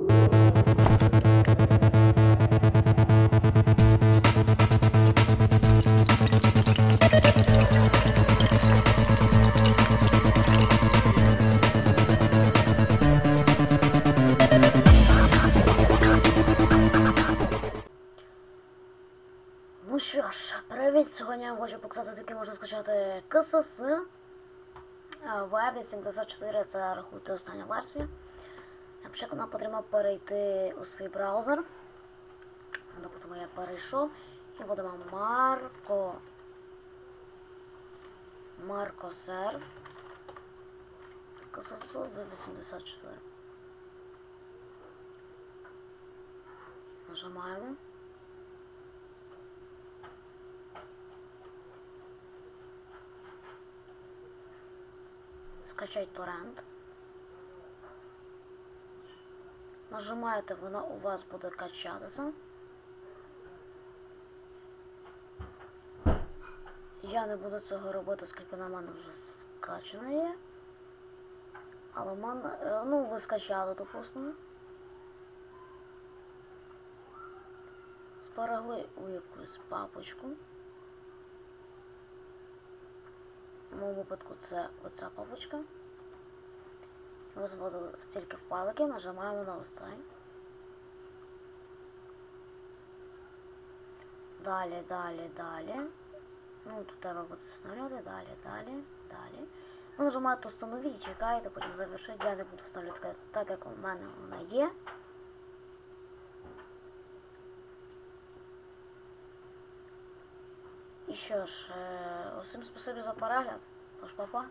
Ну що ж, привіт! Сьогодні я хочу показати, таки можна скачати КСС. Веб 84 це рахуйте остання версія. Якщо нам потрібно перейти у свій браузер. Допустимо, я перейшов і будемо Марко. Марко Серф. КСС 84. Нажимаємо. скачать торрент. Нажимаєте, вона у вас буде качатися. Я не буду цього робити, оскільки на мене вже скачано є. Але мене, е, ну, ви скачали, допустимо. Зберегли у якусь папочку. В моєму випадку це оця папочка. Ви зводили стільки впалики, нажимаємо на ось. Далі, далі, далі. Ну, тут треба буде встановлювати, далі, далі, далі. Ви нажимаєте установіть чекаєте, потім завершити. Я не буду встановлювати так, як у мене вона є. І що ж, е, усім спасибі за перегляд. Тож, папа.